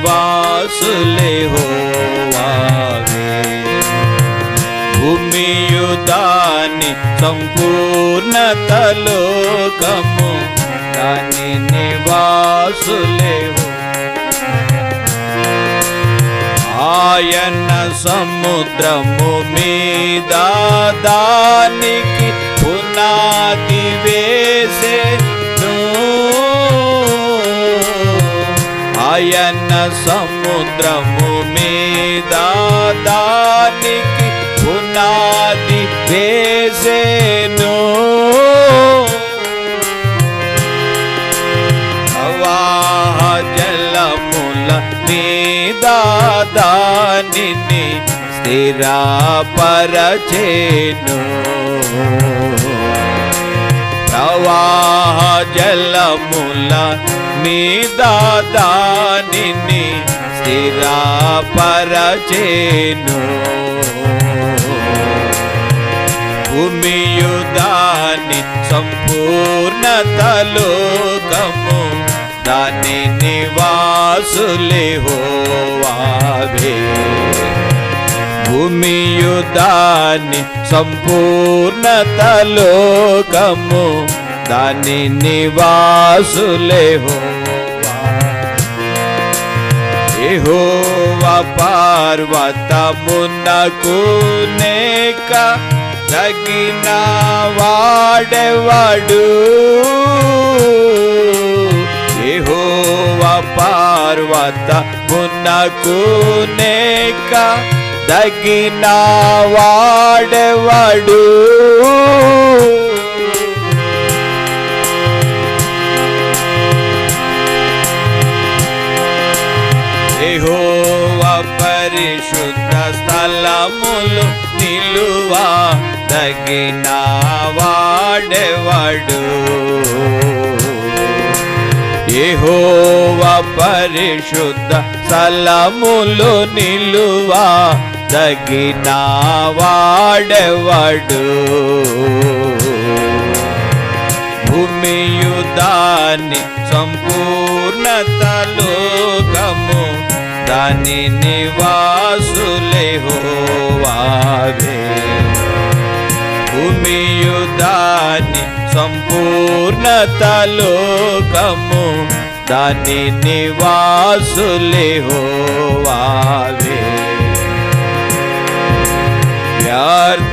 నివాసులే హోవావే భూమియు దాని సంపూర్ణతలోకము దాని నివాసులే హో ఆయన సముద్రము మీద దానికి పునాది వేసెను సముద్రము మీద దానికి పునాది వేసేను. ప్రవాహ జలముల మీద దానిని స్థిరపరచేను. ప్రవాహ జలముల మీద దానిని స్థిరపరచేను. భూమియు దాని సంపూర్ణతలోకము దాని నివాసులే హోవావే. భూమియుదాని సంపూర్ణతలోకము దాని నివాసులే హోవా పార్వతమునకు నేక తగిన వాడెవడు. యెహోవా పర్వతమునకు నేక తగిన వాడెవడు? పరిశుద్ధ స్థలములు నిలువా తగిన వాడెవడు? ఏహోవ పరిశుద్ధ స్థలములు నిలువా తగిన వాడెవడు? భూమియుదాని సంపూర్ణతలోకము దాని నివాసులే హోవావే. భూమియుదాని సంపూర్ణతలోకము దాని నివాసులే హోవావే. వ్యర్థమైన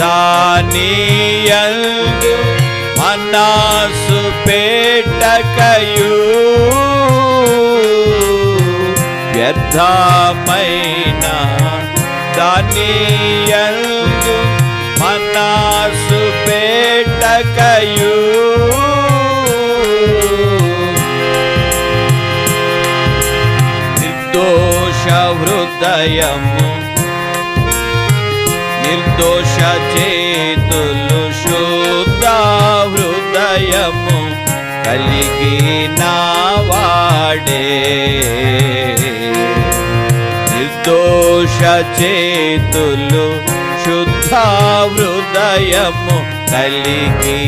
దానియందు మనసు పెట్టకయు. వ్యర్థమైన దానియందు మనసు పెట్టకయు. నిర్దోష హృదయము నిర్దోష చేతులు శుద్ధ హృదయము కలిగి నావాడే నిర్దోష చేతులు శుద్ధ హృదయము కలిగి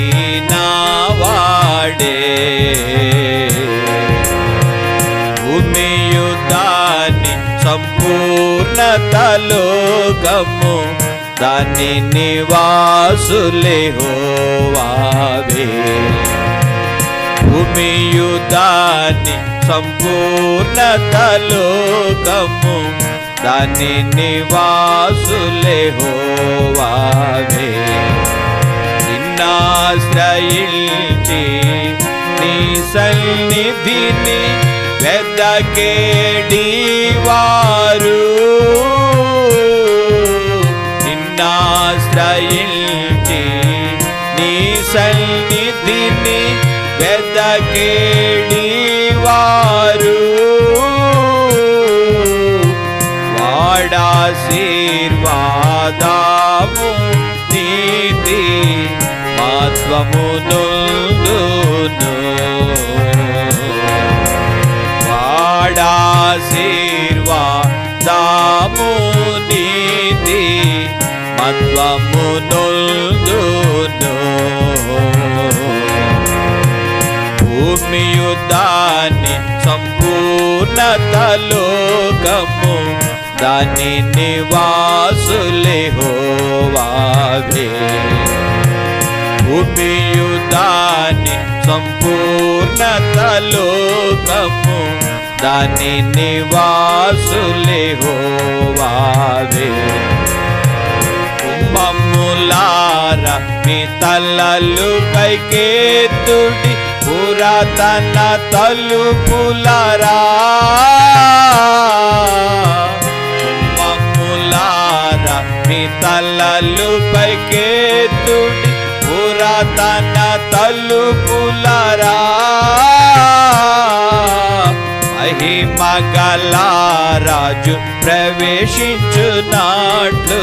నావాడే భూమియుదాని సంపూర్ణతలోకము దాని నివాసులే హోవావే. భూమియు దాని సంపూర్ణతలోకము దాని నివాసులే హోవావే. నిన్నాశ్రయించి నీ సన్నిధిని పెద్ద కేడీవా సన్నిధిని వెదకేడి వారు వాడాశీర్వాదాము నీతి మత్వము నొందును. వాడాశీర్వాదాము నీతి మత్వము నొందును. భూమి దాని సం సంపూర్ణత లోకము. దాని నివాసులే హోవావే. భూమియు దాని సంపూర్ణత లోకము. దాని నివాసులే హోవావే. కుంభములార మీ తల్లలు పైకేతుడి పురాతన తలుపులారా. ప్రవేశించునాట్లు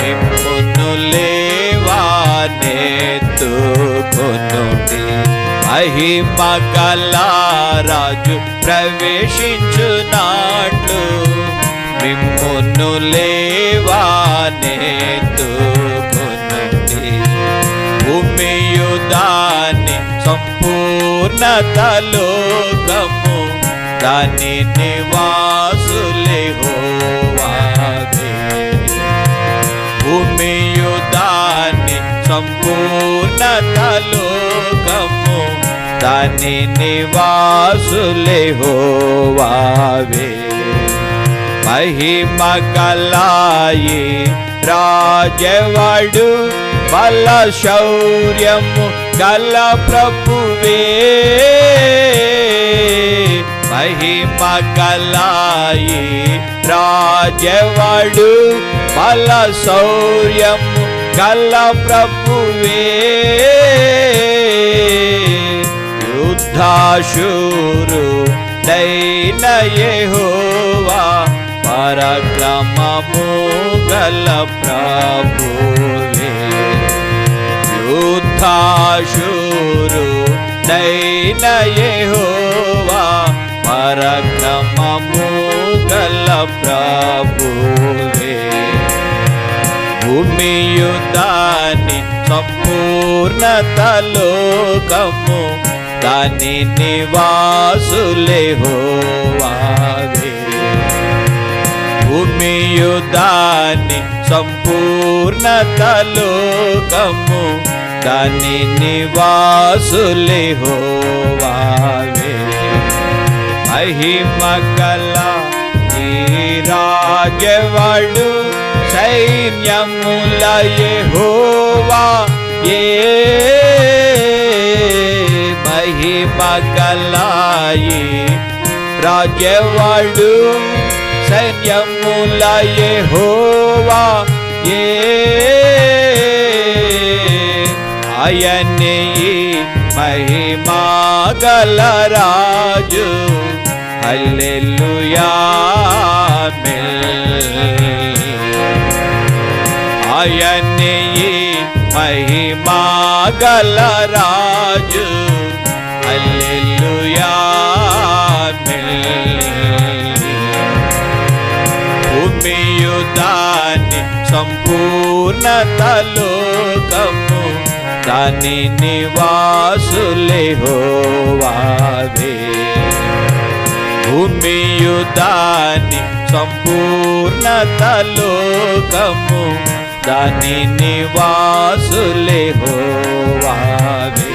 మిమ్మును లేవానెత్తుకొనుడి మహిమ ప్రవేశించు నాట్లు మిమ్మును లేవానెత్తుకొనుడి భూమియు దాని సంపూర్ణత దాని దాని సంపూర్ణత దాని నివాసులే హోవావే మహిమ కలాయి రాజవాడు బల శౌర్యము గల ప్రభువే. మహిమ కలాయి రాజవాడు బల శౌర్యము గల ప్రభువే. యుద్ధాశూరు దైన యెహోవా పరక్రమము గల ప్రభువే. యుద్ధాశూరు దైన యెహోవా పరక్రమము గల ప్రభువే. భూమియు దాని సంపూర్ణత లోకము దాని నివాసులే హోవావే. భూమియు దాని సంపూర్ణత లోకము దాని నివాసులే హోవావే. మహిమ కళ ఈ రాజవాడు సైన్యముల యెహోవా ఏ మహిమగలాయి రాజవాడు సైన్యముల యెహోవా ఏ మహిమా రాజు. హల్లెలూయా భూమియు దాని సంపూర్ణత లోకము. దాని నివాసులే హోవావే. భూమియు దాని సంపూర్ణత లోకము. దాని నివాసులే హోవావి